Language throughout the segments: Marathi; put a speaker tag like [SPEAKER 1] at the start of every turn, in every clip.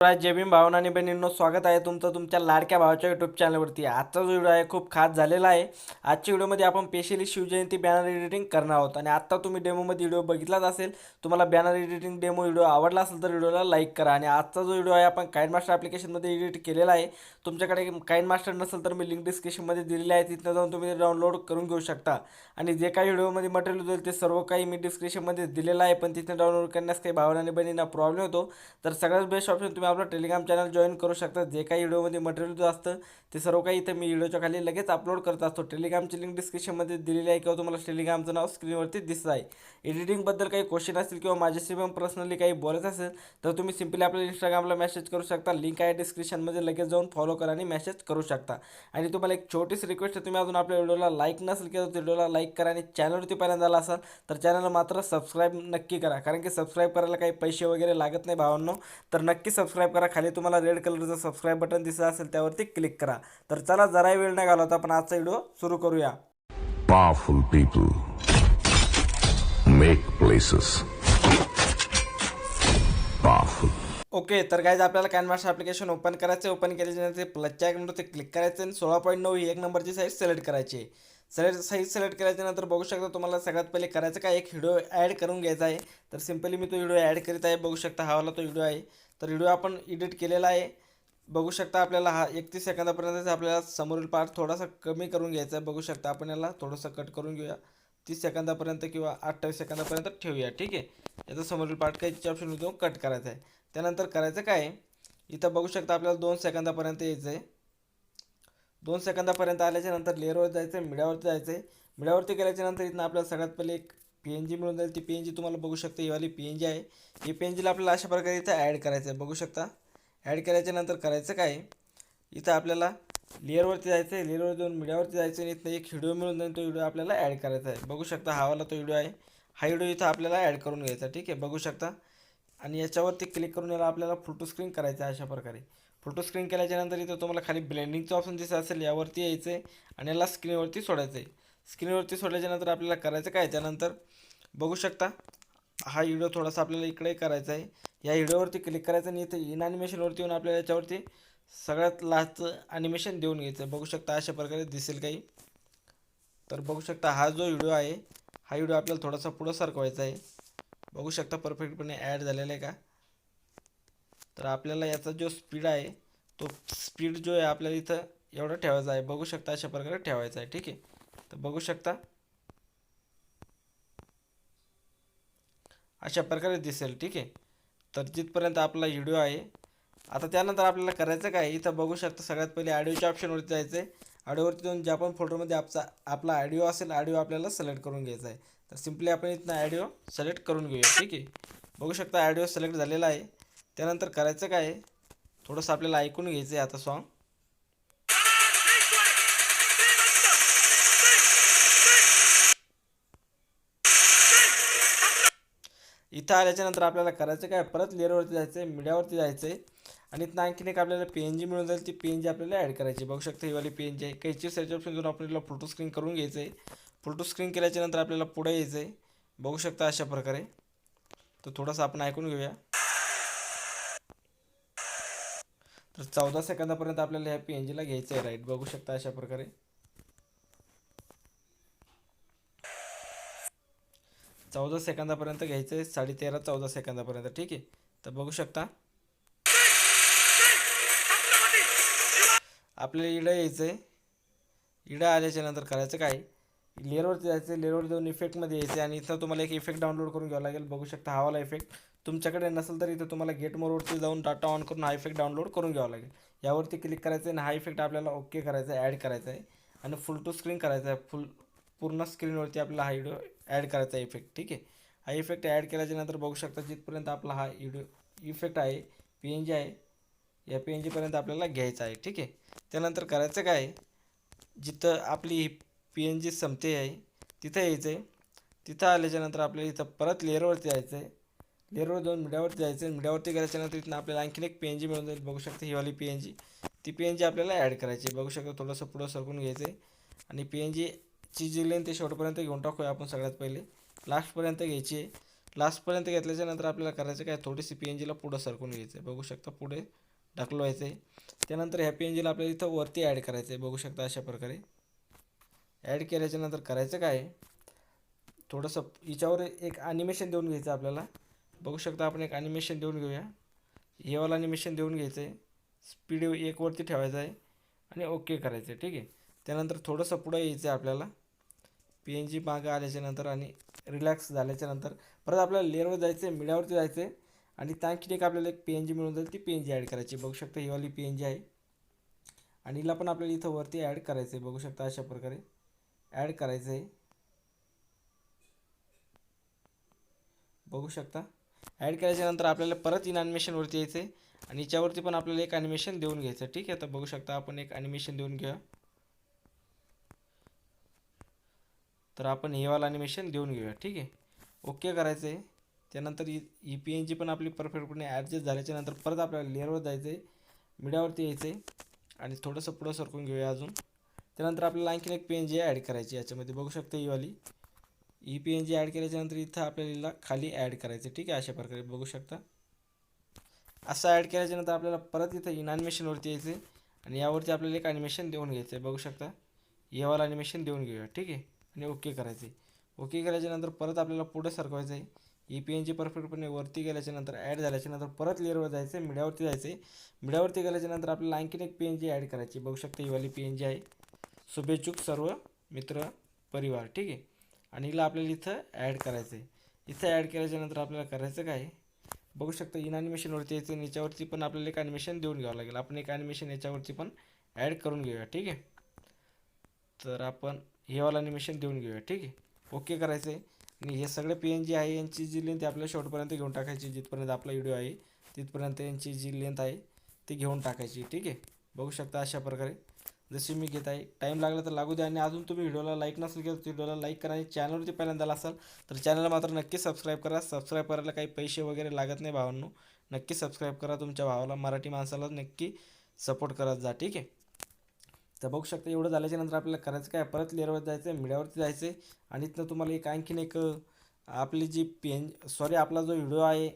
[SPEAKER 1] तर जय भीम भावना आणि बहिणींनो स्वागत आहे तुमचं तुमच्या लाडक्या भावाच्या यूट्यूब चॅनलवरती आजचा जो व्हिडिओ आहे खूप खास झालेला आहे. आजच्या व्हिडिओमध्ये आपण स्पेशली शिवजयंती बॅनर एडिटिंग करणार आहोत. आणि आत्ता तुम्ही डेमोमध्ये व्हिडिओ बघितलाच असेल तुम्हाला बॅनर एडिटिंग डेमो व्हिडिओ आवडला असेल तर व्हिडिओला लाईक करा. आणि आजचा जो व्हिडिओ आहे आपण काइंड मास्टर ॲप्लिकेशनमध्ये एडिट केलेला आहे. तुमच्याकडे काइंड मास्टर नसेल तर मी लिंक डिस्क्रिप्शनमध्ये दिलेली आहे. तिथं जाऊन तुम्ही डाउनलोड करून घेऊ शकता. आणि जे काही व्हिडिओमध्ये मटेरियल होईल ते सर्व काही मी डिस्क्रिप्शनमध्ये दिलेलं आहे. पण तिथं डाउनलोड करण्यास काही भावना आणि बहिणींना प्रॉब्लेम होतो. तर सगळ्यात बेस्ट ऑप्शन तुम्ही आपलं टेलिग्राम चॅनल जॉईन करू शकता. जे काही व्हिडिओमध्ये मटेरियल जो असतं ते सर्व काही इथं मी व्हिडिओच्या खाली लगेच अपलोड करत असतो. टेलिग्रामची लिंक डिस्क्रिप्शनमध्ये दिलेली आहे किंवा तुम्हाला टेलिग्रामचं नाव स्क्रीनवरती दिसत आहे. एडिटिंगबद्दल काही क्वेश्चन असतील किंवा माझ्याशी पण पर्सनली काही बोलायचं असेल तर तुम्ही सिम्पली आपल्या इंस्टाग्रामला मेसेज करू शकता. लिंक आहे डिस्क्रिप्शनमध्ये लगेच जाऊन फॉलो करा आणि मेसेज करू शकता. आणि तुम्हाला एक छोटीशी रिक्वेस्ट आहे तुम्ही अजून आपल्या व्हिडिओला लाईक नसेल किंवा व्हिडिओला लाईक करा आणि चॅनलवरती पहिल्यांदा आला असाल तर चॅनलला मात्र सबस्क्राईब नक्की करा. कारण की सबस्क्राईब करायला काही पैसे वगैरे लागत नाही भावांनो. तर नक्की सबस्क्राईब करा. खाली तुम्हाला रेड कलरचं सबस्क्राईब बटन दिसत असेल त्यावरती क्लिक करा. तर चला जराही वेळ नाही घालवता आपण आजचा व्हिडिओ सुरू करूया.
[SPEAKER 2] Powerful people make places. Powerful.
[SPEAKER 1] Okay तर गाईज आपल्याला कॅनव्हास ॲप्लिकेशन ओपन करायचं ओपन केल्याच्यानंतर प्लसच्या ते क्लिक करायचं आणि सोळा पॉईंट नऊ ही एक नंबरची साईज सिलेक्ट करायची आहे. सलेक्ट साईज सिलेक्ट केल्याच्यानंतर बघू शकता तुम्हाला सगळ्यात पहिले करायचं काय? एक व्हिडिओ ॲड करून घ्यायचा आहे. तर सिम्पली मी तो व्हिडिओ ॲड करीत आहे. बघू शकता हा वाला तो व्हिडिओ आहे. तर व्हिडिओ आपण एडिट केलेला आहे. बघू शकता आपल्याला हा एकतीस सेकंदापर्यंत आपल्याला समोरील पार्ट थोडासा कमी करून घ्यायचा आहे. बघू शकता आपण याला थोडंसं कट करून घेऊया. तीस सेकंदापर्यंत किंवा अठ्ठावीस सेकंदापर्यंत ठेवूया. ठीक आहे? याचा समोरील पार्ट काही ऑप्शन देऊन कट करायचा आहे. त्यानंतर करायचं काय? इथं बघू शकता आपल्याला दोन सेकंदापर्यंत यायचं आहे दोन सेकंदापर्यंत आल्याच्यानंतर लेअरवर जायचं आहे मिड्यावरती जायचं आहे मिड्यावरती गेल्याच्यानंतर इथनं आपल्याला सगळ्यात पहिले एक पी एन जी मिळून जाईल. ती पी एन जी तुम्हाला बघू शकता ही वाली पी एन जी आहे. ही पी एन जीला आपल्याला अशा प्रकारे इथं ॲड करायचं आहे बघू शकता. ॲड केल्याच्यानंतर करायचं काय? इथं आपल्याला लेअरवरती जायचं आहे लेअरवर जाऊन मीडियावरती जायचं आणि इथनं एक व्हिडिओ मिळून जाईल तो व्हिडिओ आपल्याला ॲड करायचा आहे. बघू शकता हा वाला तो व्हिडिओ आहे. हा व्हिडिओ इथं आपल्याला ॲड करून घ्यायचा ठीक आहे? बघू शकता. आणि याच्यावरती क्लिक करून याला आपल्याला फोटो स्क्रीन करायचा आहे अशा प्रकारे. फोटो स्क्रीन केल्याच्यानंतर इथं तुम्हाला खाली ब्लेंडिंगचं ऑप्शन दिसत असेल यावरती यायचं आहे आणि याला स्क्रीनवरती सोडायचं आहे स्क्रीनवरती सोडल्याच्यानंतर आपल्याला करायचं काय? त्यानंतर बघू शकता हा व्हिडिओ थोडासा आपल्याला इकडे करायचा आहे. या व्हिडिओवरती क्लिक करायचं आणि इथं इन ॲनिमेशनवरती येऊन आपल्याला याच्यावरती सगळ्यात लास्टचं ॲनिमेशन देऊन घ्यायचं आहे बघू शकता अशा प्रकारे दिसेल काही. तर बघू शकता हा जो व्हिडिओ आहे हा व्हिडिओ आपल्याला थोडासा पुढं सरकवायचा आहे. बघू शकता परफेक्टपणे ॲड झालेला आहे का? तर आपल्याला याचा जो स्पीड आहे तो स्पीड जो आहे आपल्याला इथं एवढा ठेवायचा आहे. बघू शकता अशा प्रकारे ठेवायचा आहे. ठीक आहे? तर बघू शकता. अशा प्रकारे दिसेल. ठीक आहे? तर जिथपर्यंत आपला व्हिडिओ आहे आता त्यानंतर आपल्याला करायचं काय? इथं बघू शकता सगळ्यात पहिले ऑडिओच्या ऑप्शनवरती जायचं आहे ऑडिओवरती जाऊन ज्या पण फोटोमध्ये आपचा आपला ऑडिओ असेल ऑडिओ आपल्याला सिलेक्ट करून घ्यायचा आहे. तर सिम्पली आपण इथनं ऑडिओ सिलेक्ट करून घेऊया. ठीक आहे? बघू शकता ऑडिओ सिलेक्ट झालेला आहे. त्यानंतर करायचं काय थोडंसं आपल्याला ऐकून घ्यायचं आहे आता सॉन्ग इथं आल्याच्यानंतर आपल्याला करायचं काय? परत लेअरवरती जायचं आहे मीडियावरती जायचं आहे आणि इथं आणखीन एक आपल्याला पी एन जी मिळून जाईल. ती पी एन जी आपल्याला ॲड करायची. बघू शकता ही वाली पी एन जी आहे. कैची सर्च ऑप्शन घेऊन आपल्याला फोटो स्क्रीन करून घ्यायचं आहे फोटो स्क्रीन केल्याच्यानंतर आपल्याला पुढे यायचं आहे बघू शकता अशा प्रकारे. तर थोडंसं आपण ऐकून घेऊया. तर चौदा सेकंदापर्यंत आपल्याला ह्या पी एन जीला घ्यायचं आहे राईट बघू शकता अशा प्रकारे. चौदा सेकंदापर्यंत घ्यायचं आहे साडे तेरा चौदा सेकंदापर्यंत ठीक आहे? तर बघू शकता. आपल्याला इडं यायचं आहे इडं आल्याच्यानंतर करायचं काय? लेअरवर जायचं आहे लेअरवर जाऊन इफेक्टमध्ये यायचं आणि इथं तुम्हाला एक इफेक्ट डाउनलोड करून घ्यावा लागेल. बघू शकता हावाला इफेक्ट तुमच्याकडे नसेल तर इथं तुम्हाला गेट मोरवरती जाऊन डाटा ऑन करून हा इफेक्ट डाउनलोड करून घ्यावा लागेल. यावरती क्लिक करायचं आहे आणि हा इफेक्ट आपल्याला ओके करायचा आहे ॲड करायचा आहे. आणि फुल टू स्क्रीन करायचा आहे. फुल पूर्ण स्क्रीनवरती आपला हा व्हिडिओ ॲड करायचा आहे इफेक्ट ठीक आहे? हा इफेक्ट ॲड केल्याच्यानंतर बघू शकता जिथपर्यंत आपला हा व्हिडिओ इफेक्ट आहे पी एन जी आहे या पी एन जीपर्यंत आपल्याला घ्यायचा आहे. ठीक आहे? त्यानंतर करायचं काय? जिथं आपली पी एन जी संपते आहे. तिथं यायचं आहे तिथं आल्याच्यानंतर आपल्याला इथं परत लेअरवरती जायचं आहे लेअरवर जाऊन मीडियावरती जायचं आहे मीडियावरती गेल्याच्यानंतर इथं आपल्याला आणखीन एक पी एन जी मिळून जाईल. बघू शकता ही वाली पी एन जी ती पी एन जी आपल्याला ॲड करायची आहे. बघू शकता थोडंसं पुढं सरकून घ्यायचं आहे आणि पी एन जीची जी लेन ते शेवटपर्यंत घेऊन टाकूया आपण सगळ्यात पहिले. लास्टपर्यंत घ्यायची आहे. लास्टपर्यंत घेतल्याच्यानंतर आपल्याला करायचं काय? थोडीशी पी एन जीला पुढं सरकून घ्यायचं आहे. बघू शकता पुढे ढकलवायचं आहे त्यानंतर ह्या पी एन जीला आपल्याला इथं वरती ॲड करायचं आहे बघू शकता अशा प्रकारे. ॲड केल्याच्यानंतर करायचं काय? थोडंसं हिच्यावर एक ॲनिमेशन देऊन घ्यायचं आपल्याला. बघू शकता आपण एक ॲनिमेशन देऊन घेऊया. हेवाला ॲनिमेशन देऊन घ्यायचं आहे स्पीड एकवरती ठेवायचं आहे आणि ओके करायचं आहे ठीक आहे? त्यानंतर थोडंसं पुढं यायचं आहे आपल्याला. पी एन जी मागं आल्याच्यानंतर आणि रिलॅक्स झाल्याच्यानंतर परत आपल्याला लेअरवर जायचं आहे मिड्यावरती जायचं आहे आणि त्या एक आपल्याला एक पी एन जी मिळून जाईल ती पी एन जी ॲड करायची. बघू शकता ही वाली पी एन जी आहे. आणि हिला पण आपल्याला इथं वरती ॲड करायचं आहे बघू शकता अशा प्रकारे. ॲड करायचं आहे बघू शकता. ॲड केल्याच्यानंतर आपल्याला परत इन ॲनिमेशनवरती यायचं आहे आणि याच्यावरती पण आपल्याला एक ॲनिमेशन देऊन घ्यायचं ठीक आहे? तर बघू शकता आपण एक ॲनिमेशन देऊन घेऊया तर आपण हेवाला ॲनिमेशन देऊन घेऊया. ठीक आहे? ओके करायचं आहे त्यानंतर ई पी एन जी पण आपली परफेक्टपणे ॲडजस्ट झाल्याच्यानंतर परत आपल्याला लेअरवर जायचं आहे मीडियावरती यायचं आहे आणि थोडंसं पुढं सरकून घेऊया अजून. त्यानंतर आपल्याला आणखीन एक पी एन जी ॲड करायची याच्यामध्ये बघू शकता ही वाली. ई पी एन जी ॲड केल्याच्यानंतर इथं आपल्याला खाली ॲड करायचं ठीक आहे? अशा प्रकारे बघू शकता. असं ॲड केल्याच्यानंतर आपल्याला परत इथं इन ॲनिमेशनवरती यायचं आहे आणि यावरती आपल्याला एक ॲनिमेशन देऊन घ्यायचं आहे बघू शकता. यावाला ॲनिमेशन देऊन घेऊया. ठीक आहे? आणि ओके करायचं आहे ओके केल्याच्यानंतर परत आपल्याला पुढे सरकवायचं आहे ई पी एन जी परफेक्टपणे वरती गेल्याच्यानंतर ॲड झाल्याच्यानंतर परत लेअरवर जायचं आहे मीडियावरती जायचं आहे मीडियावरती गेल्याच्यानंतर आपल्याला आणखीन एक पी एन जी ॲड करायची बघू शकता ही वाली पी एन जी आहे. शुभेच्छुक सर्व मित्र परिवार ठीक आहे? आणि हिला आपल्याला इथं ॲड करायचं आहे इथं ॲड केल्याच्यानंतर आपल्याला करायचं काय? बघू शकता इन ॲनिमेशनवरती यायचं आणि याच्यावरती पण आपल्याला एक ॲनिमेशन देऊन घ्यावं लागेल. आपण एक ॲनिमेशन याच्यावरती पण ॲड करून घेऊया ठीक आहे? तर आपण हेवाला ॲनिमेशन देऊन घेऊया ठीक आहे? ओके करायचं आहे आणि हे सगळे पी एन जी आहे यांची जी लेंथ आपल्या शेवटपर्यंत घेऊन टाकायची जिथपर्यंत आपला व्हिडिओ आहे तिथपर्यंत यांची जी लेंथ आहे ती घेऊन टाकायची ठीक आहे? बघू शकता अशा प्रकारे. जशी मी घेत आहे. टाईम लागला तर लागू द्या आणि अजून तुम्ही व्हिडिओला लाईक नसेल केलं तर व्हिडिओला लाईक करा आणि चॅनलवरती पहिल्यांदा असाल तर चॅनलला मात्र नक्की सबस्क्राईब करा. सबस्क्राईब करायला काही पैसे वगैरे लागत नाही भावांनो. नक्की सबस्क्राईब करा. तुमच्या भावाला मराठी माणसाला नक्की सपोर्ट करत जा. ठीक आहे? तर बघू शकता एवढं झाल्याच्यानंतर आपल्याला करायचं काय? परत लेअरवर जायचं आहे मीडियावरती जायचं आहे आणि इथनं तुम्हाला एक आणखीन एक आपली जी पेन सॉरी आपला जो व्हिडिओ आहे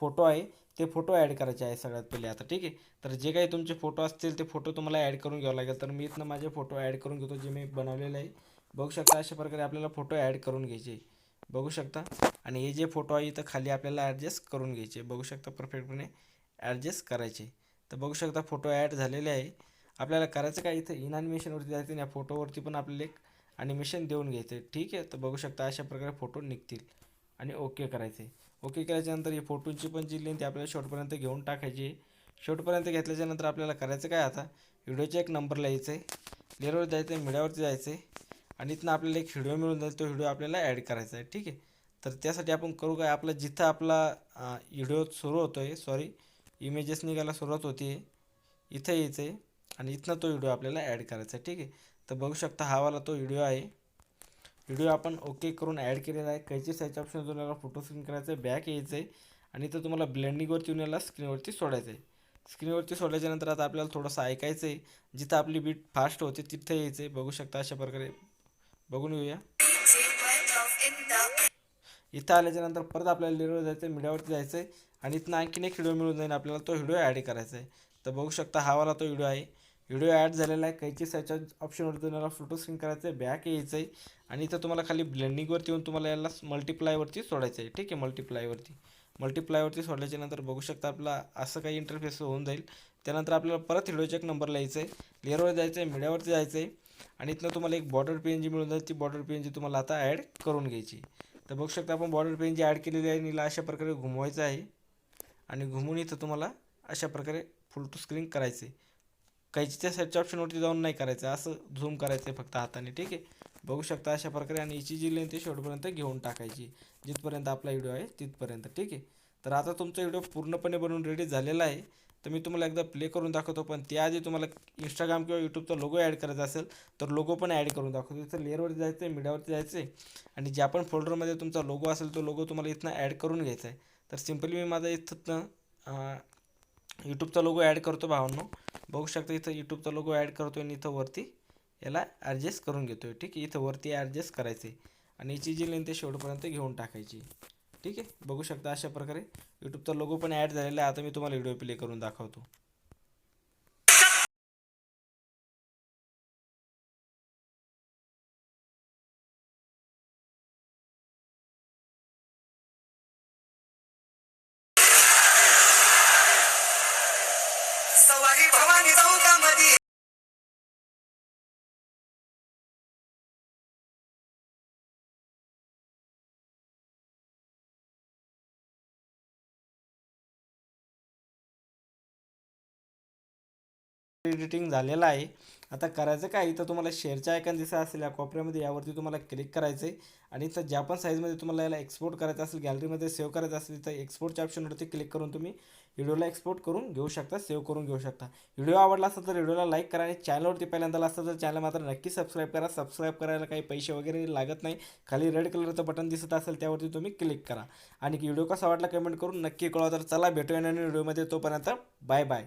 [SPEAKER 1] फोटो आहे ते फोटो ॲड करायचे आहे सगळ्यात पहिले आता ठीक आहे? तर जे काही तुमचे फोटो असतील ते फोटो तुम्हाला ॲड करून घ्यावं लागेल. तर मी इथनं माझे फोटो ॲड करून घेतो जे मी बनवलेले आहे. बघू शकता अशा प्रकारे आपल्याला फोटो ॲड करून घ्यायचे बघू शकता? आणि हे जे फोटो आहे इथं खाली आपल्याला ॲडजस्ट करून घ्यायचे बघू शकता परफेक्टपणे ॲडजस्ट करायचे तर बघू शकता फोटो ॲड झालेले आहे. आपल्याला करायचं काय? इथं इनॲनिमेशनवरती जायचं आणि या फोटोवरती पण आपल्याला एक ॲनिमेशन देऊन घ्यायचं ठीक आहे? तर बघू शकता अशा प्रकारे फोटो निघतील. आणि ओके करायचे ओके केल्याच्यानंतर ही फोटोची पण जी लेंथ आपल्याला शेवटपर्यंत घेऊन टाकायची आहे. शेवटपर्यंत घेतल्याच्यानंतर आपल्याला करायचं काय आता? व्हिडिओच्या एक नंबरला यायचं आहे लेअरवर जायचं आहे मीडियावरती जायचं आहे आणि इथनं आपल्याला एक व्हिडिओ मिळून जाईल तो व्हिडिओ आपल्याला ॲड करायचा आहे. ठीक आहे? तर त्यासाठी आपण करू काय? आपला जिथं आपला व्हिडिओ सुरू होतो आहे सॉरी इमेजेस निघायला सुरुवात होती आहे इथं यायचं आहे आणि इथनं तो व्हिडिओ आपल्याला ॲड करायचा आहे. ठीक आहे? तर बघू शकता हा वाला तो व्हिडिओ आहे. व्हिडिओ आपण ओके करून ॲड केलेला आहे. कैची साईज ऑप्शन जो याला फोटो स्क्रीन करायचं आहे बॅक यायचं आहे आणि इथं तुम्हाला ब्लेंडिंगवरती येऊन याला स्क्रीनवरती सोडायचं आहे स्क्रीनवरती सोडल्याच्यानंतर आता आपल्याला थोडंसं ऐकायचं आहे जिथं आपली बीट फास्ट होते तिथं यायचं आहे बघू शकता अशा प्रकारे. बघून घेऊया इथं आल्याच्यानंतर परत आपल्याला लेअरवर जायचं आहे मीडियावरती जायचं आहे आणि इथनं आणखीन एक व्हिडिओ मिळून जाईल आपल्याला तो व्हिडिओ ॲड करायचा आहे तर बघू शकता हा वाला तो व्हिडिओ आहे. व्हिडिओ ॲड झालेला आहे. कैची साईजच्या ऑप्शनवरती तुम्हाला फोटो स्क्रीन करायचं आहे बॅक यायचं आहे आणि इथं तुम्हाला खाली ब्लेंडिंगवरती येऊन तुम्हाला याला मल्टिप्लायवरती सोडायचं आहे ठीक आहे मल्टिप्लायवरती मल्टिप्लायवरती सोडल्याच्या नंतर बघू शकता आपला असं काही इंटरफेस होऊन जाईल. त्यानंतर आपल्याला परत व्हिडिओच्या एक नंबरला यायचं आहे लेअरवर जायचं आहे मीडियावरती जायचं आहे आणि इथनं तुम्हाला एक बॉर्डर पेन जी मिळून जाईल. ती बॉर्डर पेन जी तुम्हाला आता ॲड करून घ्यायची. तर बघू शकता आपण बॉर्डर पेन जी ॲड केलेली आहे नीला अशा प्रकारे घुमवायचं आहे. आणि घुमून इथं तुम्हाला अशा प्रकारे फुल टू स्क्रीन करायचे कैचीच्या साईडच्या ऑप्शनवरती जाऊन नाही करायचं. असं झूम करायचं आहे फक्त हाताने. ठीक आहे? बघू शकता अशा प्रकारे आणि हिची जी लेंथ आहे शेवटपर्यंत घेऊन टाकायची. जिथपर्यंत आपला व्हिडिओ आहे तिथपर्यंत. ठीक आहे? तर आता तुमचा व्हिडिओ पूर्णपणे बनवून रेडी झालेला आहे. तर मी तुम्हाला एकदा प्ले करून दाखवतो पण त्याआधी तुम्हाला इंस्टाग्राम किंवा यूट्यूबचा लोगो ॲड करायचा असेल तर लोगो पण ॲड करून दाखवतो. इथं लेअरवरती जायचं आहे मीडियावरती जायचं आहे आणि ज्या पण फोल्डरमध्ये तुमचा लोगो असेल तो लोगो तुम्हाला इथनं ॲड करून घ्यायचा आहे. तर सिम्पली मी माझा इथं यूट्यूबचा लोगो ॲड करतो भावांनो. बघू शकता इथं यूट्यूबचा लोगो ॲड करतो आणि इथं वरती याला ॲडजस्ट करून घेतो आहे ठीक आहे? इथं वरती ॲडजस्ट करायचे आणि याची जी लेंथ आहे शेवटपर्यंत घेऊन टाकायची. ठीक आहे? बघू शकता अशा प्रकारे यूट्यूबचा लोगो पण ॲड झालेला आहे. आता मी तुम्हाला व्हिडिओ प्ले करून दाखवतो. एडिटिंग झालेलं आहे. आता करायचं काय? इथं तुम्हाला शेअरच्या आयकन दिसत असेल या कॉपऱ्यामध्ये यावरती तुम्हाला क्लिक करायचं आहे आणि इथं ज्या पण साईजमध्ये तुम्हाला याला एक्सपोर्ट करायचं असेल गॅलरीमध्ये सेव्ह करायचं असेल तर एक्सपोर्टच्या ऑप्शनवरती क्लिक करून तुम्ही व्हिडिओला एक्सपोर्ट करून घेऊ शकता सेव्ह करून घेऊ शकता. व्हिडिओ आवडला असेल तर व्हिडिओला लाईक करा आणि चॅनलवरती पहिल्यांदा असेल तर चॅनल मात्र नक्की सबस्क्राईब करा. सबस्क्राईब करायला काही पैसे वगैरे लागत नाही. खाली रेड कलरचं बटन दिसत असेल त्यावरती तुम्ही क्लिक करा. आणि व्हिडिओ कसा वाटला कमेंट करून नक्की कळवा. तर चला भेटूया आणि व्हिडिओमध्ये तोपर्यंत बाय बाय